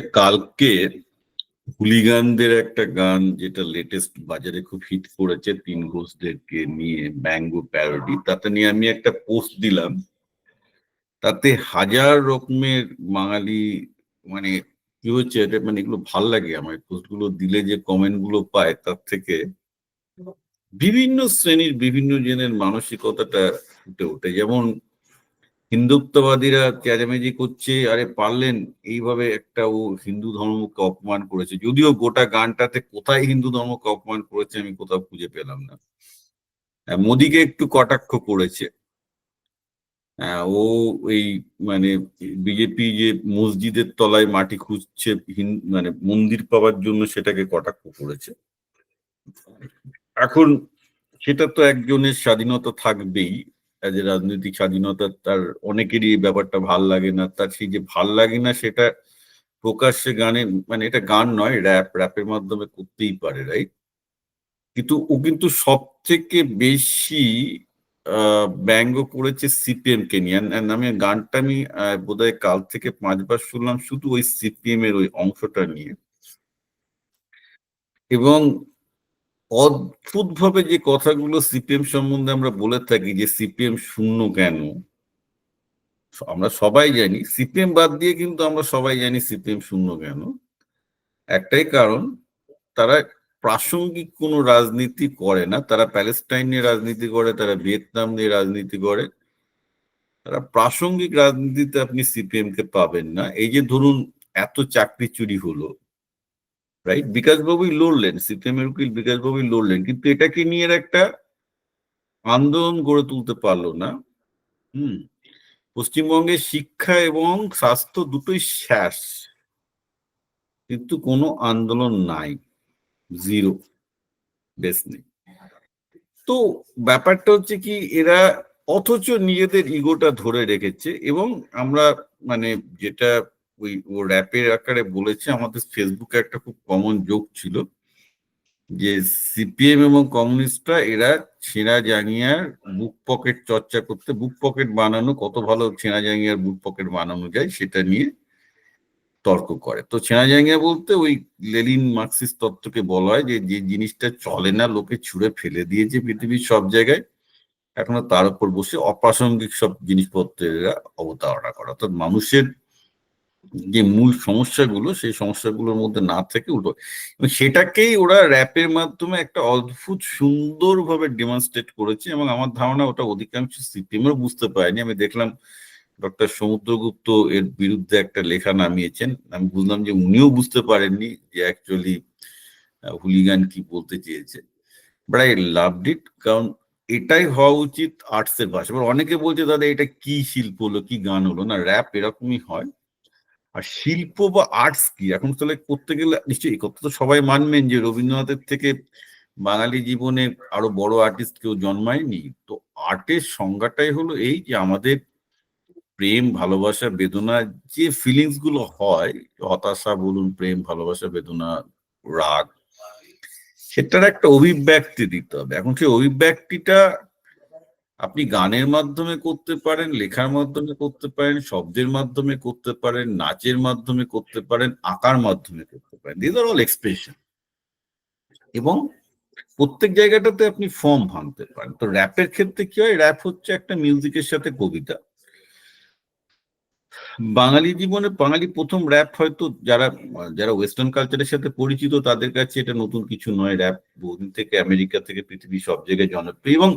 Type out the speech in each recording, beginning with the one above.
কালকে হুলিগানদের একটা গান যেটা লেটেস্ট বাজারে খুব হিট করেছে, তিন ঘোষদেরকে নিয়ে ম্যাঙ্গো প্যারোডি তাতে নিয়ে আমি একটা পোস্ট দিলাম। তাতে হাজার রকমের বাঙালি মানে কি হচ্ছে, এটা মানে এগুলো ভালো লাগে আমার। পোস্টগুলো দিলে যে কমেন্টগুলো পায়, তার থেকে বিভিন্ন শ্রেণির বিভিন্ন জনের মানসিকতাটা ফুটে ওঠে। যেমন হিন্দুত্ববাদীরা চেঁচামেচি করছে আরে পারলেন। এইভাবে একটা ও হিন্দু ধর্মকে অপমান করেছে। যদিও গোটা গানটাতে কোথায় হিন্দু ধর্মকে অপমান করেছে আমি কোথাও খুঁজে পেলাম না। হ্যাঁ, মোদিকে একটু কটাক্ষ করেছে। হ্যাঁ, ও এই মানে বিজেপি যে মসজিদের তলায় মাটি খুঁজছে মানে মন্দির পাওয়ার জন্য সেটাকে কটাক্ষ করেছে। এখন সেটা তো একজনের স্বাধীনতা থাকবেই। যে রাজনৈতিক স্বাধীনতা তার অনেকেরই ব্যাপারটা ভালো লাগে না। তার সেই যে ভালো লাগে না সেটা প্রকাশ্যে গানে মানে এটা গান নয় র্যাপ র্যাপের মাধ্যমে করতেই পারে রাইট কিন্তু ও কিন্তু সব থেকে বেশি ব্যঙ্গ করেছে সিপিএম কে নিয়ে আমি গানটা আমি বোধহয় কাল থেকে পাঁচবার শুনলাম শুধু ওই সিপিএম এর ওই অংশটা নিয়ে। এবং অদ্ভুত ভাবে যে কথাগুলো সিপিএম সম্বন্ধে আমরা বলে থাকি যে সিপিএম শূন্য কেন? আমরা সবাই জানি, সিপিএম বাদ দিয়ে কিন্তু আমরা সবাই জানি সিপিএম শূন্য কেন। একটাই কারণ, তারা প্রাসঙ্গিক কোনো রাজনীতি করে না। তারা প্যালেস্টাইন নিয়ে রাজনীতি করে, তারা ভিয়েতনাম নিয়ে রাজনীতি করে। তারা প্রাসঙ্গিক রাজনীতিতে আপনি সিপিএম কে পাবেন না। এই যে ধরুন, এত চাকরি চুরি হলো। রাইট বিকাশ বাবুই লড়লেন, সিপিএম এর উকিল বিকাশ বাবুই লড়লেন, কিন্তু এটাকে নিয়ে একটা আন্দোলন গড়ে তুলতে পারল না। হুম পশ্চিমবঙ্গে শিক্ষা এবং স্বাস্থ্য দুটোই শেষ কিন্তু কোনো আন্দোলন নাই, জিরো, বেশ নেই। তো ব্যাপারটা হচ্ছে কি, এরা অথচ নিজেদের ইগোটা ধরে রেখেছে এবং আমরা মানে যেটা ওই, ও র্যাপের আকারে বলেছে, আমাদের ফেসবুকে একটা খুব কমন যোগ ছিল যে সিপিএম এবং কমিউনিস্টরা এরা ছেঁড়া জাঙ্গিয়ার বুক পকেট চর্চা করতে বুক পকেট বানানো, কত ভালো ছেঁড়া জাঙ্গিয়ার বুক পকেট বানানো যায় সেটা নিয়ে তর্ক করে। তো ছেঁড়া জাঙ্গিয়া বলতে ওই লেলিন মার্কসিস্ট তত্ত্বকে বলা হয় যে যে জিনিসটা চলে না, লোকে ছুঁড়ে ফেলে দিয়েছে পৃথিবীর সব জায়গায়, এখনও তার উপর বসে অপ্রাসঙ্গিক সব জিনিসপত্রের অবতারণা করা। অর্থাৎ মানুষের যে মূল সমস্যাগুলো, সেই সমস্যাগুলোর মধ্যে না থেকে উল্টো। এবং সেটাকেই ওরা র্যাপের মাধ্যমে একটা অদ্ভুত সুন্দরভাবে ডেমনস্ট্রেট করেছে এবং আমার ধারণা ওটা অধিকাংশ সিপিএমও বুঝতে পারেনি। আমি দেখলাম ডক্টর সমুদ্রগুপ্ত এর বিরুদ্ধে একটা লেখা নামিয়েছেন। আমি বুঝলাম যে উনিও বুঝতে পারেননি যে অ্যাকচুয়ালি হুলিগান কি বলতে চেয়েছে। বাট আই লাভড ইট কারণ এটাই হওয়া উচিত আর্টসের ভাষা অনেকে বলছে, দাদা, এটা কি শিল্প হলো, কি গান হলো? না র্যাপ এরকমই হয়। আর শিল্প বা আর্টস কি? এখন তাহলে করতে গেলে নিশ্চয়ই কথা তো সবাই মানবেন যে রবীন্দ্রনাথের থেকে বাঙালি জীবনে আরও বড় আর্টিস্ট কেউ জন্মায়নি। তো আর্টের সংজ্ঞাটাই হলো এই যে আমাদের প্রেম, ভালোবাসা, বেদনা যে ফিলিংসগুলো হয়, হতাশা বলুন, প্রেম, ভালোবাসা, বেদনা, রাগ, সেটার একটা অভিব্যক্তি দিতে হবে। এখন সেই অভিব্যক্তিটা আপনি গানের মাধ্যমে করতে পারেন, লেখার মাধ্যমে করতে পারেন, শব্দের মাধ্যমে করতে পারেন, নাচের মাধ্যমে করতে পারেন, আঁকার মাধ্যমে করতে পারেন। দিস আর অল এক্সপ্রেশন এবং প্রত্যেক জায়গাটাতে আপনি ফর্ম ভাঙতে পারেন। তো র্যাপের ক্ষেত্রে কি হয়? র্যাপ হচ্ছে একটা মিউজিকের সাথে কবিতা। বাঙালি জীবনে, বাঙালি প্রথম র্যাপ হয়তো যারা যারা ওয়েস্টার্ন কালচারের সাথে পরিচিত, তাদের কাছে এটা নতুন কিছু নয়। র্যাপ বহুদিন থেকে আমেরিকা থেকে পৃথিবীর সব জায়গায় জনপ্রিয়। এবং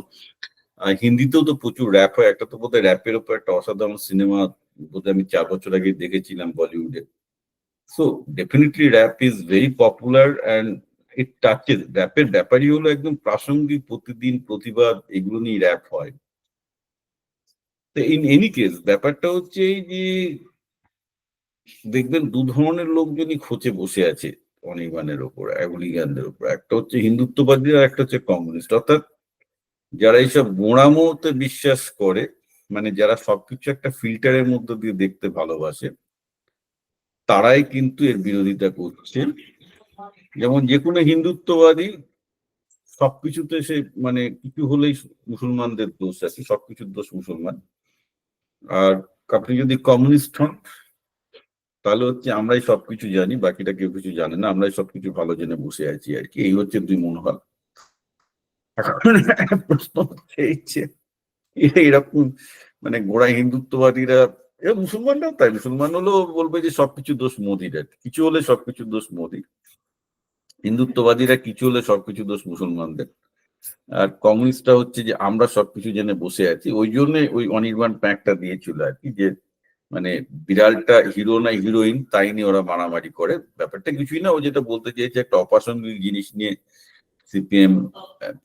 হিন্দিতেও তো প্রচুর র্যাপ হয়। একটা তো বোধহয় র্যাপের উপর একটা অসাধারণ সিনেমা বোধহয় আমি চার বছর আগে দেখেছিলাম বলিউডে so definitely rap is very popular and it touches র্যাপের ব্যাপারই হলো একদম প্রাসঙ্গিক প্রতিদিন প্রতিবাদ এগুলো নিয়ে র্যাপ হয়। তো ইন এনি কেস ব্যাপারটা হচ্ছে এই যে দেখবেন দু ধরনের লোকজনই খোঁচে বসে আছে অনির্বাণের ওপর ওপর। একটা হচ্ছে হিন্দুত্ববাদী আর একটা হচ্ছে কমিউনিস্ট। অর্থাৎ যারা এইসব গোঁড়ামোতে বিশ্বাস করে মানে যারা সবকিছু একটা ফিল্টারের মধ্যে দিয়ে দেখতে ভালোবাসে, তারাই কিন্তু এর বিরোধিতা করছে। যেমন যে কোনো হিন্দুত্ববাদী, সবকিছুতে সে মানে কিছু হলেই মুসলমানদের দোষ আছে, সবকিছুর দোষ মুসলমান। আর আপনি যদি কমিউনিস্ট হন, তাহলে হচ্ছে আমরাই সবকিছু জানি, বাকিটা কেউ কিছু জানে না, আমরাই সবকিছু ভালো জেনে বসে আছি আর কি। এই হচ্ছে দুই মনোভাব। এরকম মানে গোড়া হিন্দুত্ববাদীরা এ মুসলমানরাও তাই, মুসলমান হলেও বলবে যে সবকিছু দোষ মোদির। কিছু হলে সবকিছু দোষ মোদির। হিন্দুত্ববাদীরা কিছু হলে সবকিছু দোষ মুসলমানদের। আর কমিউনিস্টরা হচ্ছে যে আমরা সবকিছু জেনে বসে আছি, ওই জন্য ওই অনির্বাণ প্যাকটা দিয়েছিল আর কি, যে মানে বিড়ালটা হিরো না হিরোইন, তাই নিয়ে ওরা মারামারি করে। ব্যাপারটা কিছুই না, ও যেটা বলতে চেয়েছে, একটা অপ্রাসঙ্গিক জিনিস নিয়ে সিপিএম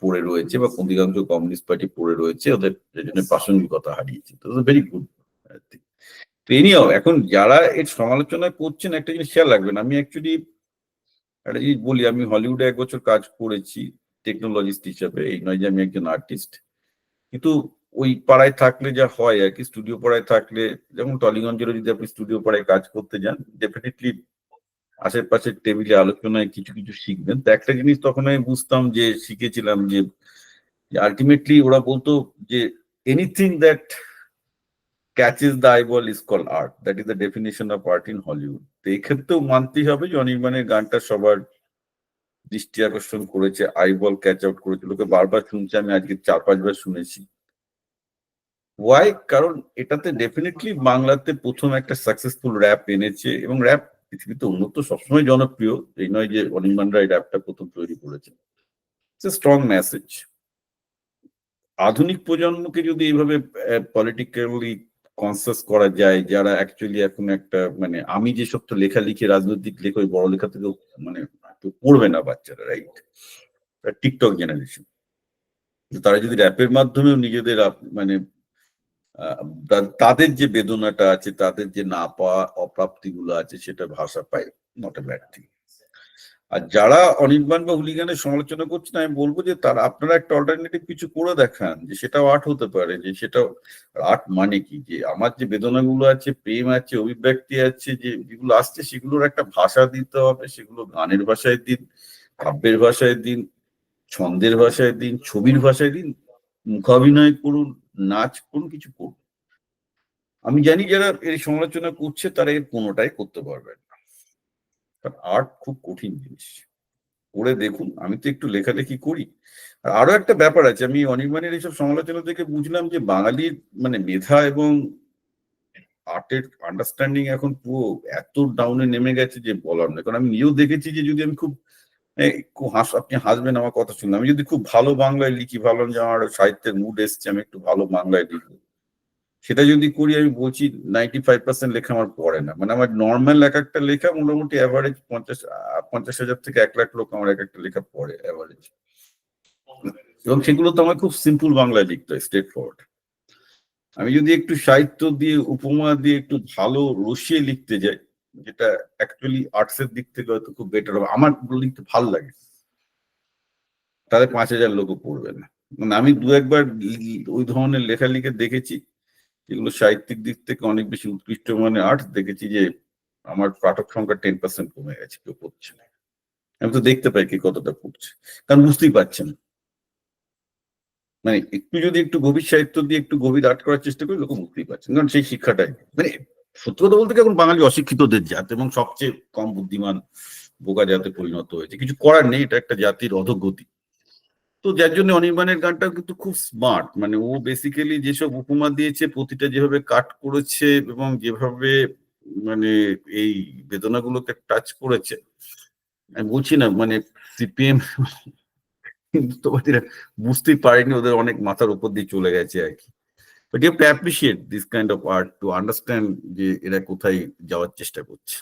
পড়ে রয়েছে বা অধিকাংশ কমিউনিস্ট পার্টি পড়ে রয়েছে, ওদের জন্য প্রাসঙ্গিকতা হারিয়েছে। তো ভেরি গুড তো এনিও এখন যারা এর সমালোচনা করছেন, একটা জিনিস খেয়াল রাখবেন, আমি অ্যাকচুয়ালি একটা জিনিস বলি, আমি হলিউডে এক বছর কাজ করেছি টেকনোলজিস্ট হিসাবে, এই নয় যে আমি একজন আর্টিস্ট কিন্তু ওই পাড়ায় থাকলে যা হয় আর কি স্টুডিও পাড়ায় থাকলে, যেমন টলিগঞ্জেরও যদি আপনি স্টুডিও পাড়ায় কাজ করতে যান ডেফিনেটলি আশেপাশের টেবিলে আলোচনায় কিছু কিছু শিখবেন। তো একটা জিনিস তখন আমি বুঝতাম যে, শিখেছিলাম যে আলটিমেটলি ওরা বলতো যে anything that catches the eyeball is call art that is the definition of art in Hollywood তো এই ক্ষেত্রেও মানতেই হবে যে অনির্বাণের গানটা সবার দৃষ্টি আকর্ষণ করেছে আইবল ক্যাচ আউট করেছে। লোকে বারবার শুনছে, আমি আজকে চার পাঁচবার শুনেছি। ওয়াই কারণ এটাতে ডেফিনেটলি বাংলাতে প্রথম একটা সাকসেসফুল র্যাপ এনেছে এবং র্যাপ পৃথিবীতে উন্নত সবসময় জনপ্রিয়। এই নয় যে অনির্বাণরা এই র্যাপটা প্রথম তৈরি করেছে। স্ট্রং মেসেজ আধুনিক প্রজন্মকে যদি এইভাবে পলিটিক্যালি কনসাস করা যায়, যারা অ্যাকচুয়ালি এখন একটা মানে আমি যে সব তো লেখা লিখে, রাজনৈতিক লেখা, ওই বড় লেখা থেকেও মানে পড়বে না বাচ্চারা রাইট টিকটক জেনারেশন তারা যদি র্যাপের মাধ্যমেও নিজেদের মানে তাদের যে বেদনাটা আছে, তাদের যে না পাওয়া অপ্রাপ্তিগুলো আছে, সেটা ভাষা পায় নট এ ব্যাড থিং আর যারা অনির্বাণ বা হুলিগানের সমালোচনা করছেন আমি বলব যে তারা, আপনারা একটা অল্টারনেটিভ কিছু করে দেখান, যে সেটাও আর্ট হতে পারে, যে সেটাও, আর্ট মানে কি? যে আমার যে বেদনাগুলো আছে, প্রেম আছে, অভিব্যক্তি আছে, যে যেগুলো আসছে, সেগুলোর একটা ভাষা দিতে হবে, সেগুলো গানের ভাষায় দিন, কাব্যের ভাষায় দিন, ছন্দের ভাষায় দিন, ছবির ভাষায় দিন, মুখাভিনয় করুন নাচ করুন কিছু করুন আমি জানি যারা এই সমালোচনা করছে তারা এর কোনোটাই করতে পারবে না। কারণ আর্ট খুব কঠিন জিনিস। করে দেখুন, আমি তো একটু লেখালেখি করি। আর আরও একটা ব্যাপার আছে, আমি অনির্বাণের এইসব সমালোচনা থেকে বুঝলাম যে বাঙালির মানে মেধা এবং আর্টের আন্ডারস্ট্যান্ডিং এখন পুরো এত ডাউনে নেমে গেছে যে বলার নয়। কারণ আমি নিজেও দেখেছি যে যদি আমি খুব আপনি হাসবেন আমার কথা শুনলে আমি যদি খুব ভালো বাংলায় লিখি, ভালো যে আমার সাহিত্যের মুড এসছে, আমি একটু ভালো বাংলায় লিখব। সেটা যদি করি, আমি বলছি নাইনটি ফাইভ পার্সেন্ট লেখা আমার পড়ে না। মানে আমার নর্মাল এক একটা লেখা মোটামুটি অ্যাভারেজ পঞ্চাশ পঞ্চাশ হাজার থেকে এক লাখ লোক আমার এক একটা লেখা পড়ে অ্যাভারেজ এবং সেগুলো তো আমার খুব সিম্পল বাংলায় লিখতে হয় স্ট্রেট ফরওয়ার্ড আমি যদি একটু সাহিত্য দিয়ে, উপমা দিয়ে একটু ভালো রসিয়ে লিখতে যাই যেটা অ্যাকচুয়ালি আর্টসের দিক থেকে হয়তো খুব বেটার হবে। আমার লিখতে ভালো লাগে। তাহলে পাঁচ হাজার লোকও পড়বে না। মানে আমি দু একবার ওই ধরনের লেখা লিখে দেখেছি, যেগুলো সাহিত্যিক দিক থেকে অনেক বেশি উৎকৃষ্ট মানে আর্ট দেখেছি যে আমার পাঠক সংখ্যা টেন পার্সেন্ট কমে গেছে, কেউ পড়ছে না। আমি তো দেখতে পাই কি কতটা পড়ছে। কারণ বুঝতেই পারছেন। মানে একটু যদি একটু গভীর সাহিত্য দিয়ে একটু গভীর আর্ট করার চেষ্টা করি লোক বুঝতেই পারছেন। কারণ সেই শিক্ষাটাই। মানে সত্যি কথা বলতে এখন বাঙালি অশিক্ষিতদের জাত এবং সবচেয়ে কম বুদ্ধিমান বোকা জাতে পরিণত হয়েছে। কিছু করার নেই, এটা একটা জাতির অধোগতি। তো যার জন্য অনির্বাণের গানটাও কিন্তু খুব স্মার্ট মানে ও বেসিক্যালি যেসব উপমা দিয়েছে, প্রতিটা যেভাবে কাট করেছে এবং যেভাবে মানে এই বেদনাগুলোকে টাচ করেছে, আমি বলছি না মানে সিপিএম হিন্দুত্ববাদীরা বুঝতেই পারেনি, ওদের অনেক মাথার উপর দিয়ে চলে গেছে আর কি। But you appreciate this kind of art to understand যে এরা কোথায় যাওয়ার চেষ্টা করছে।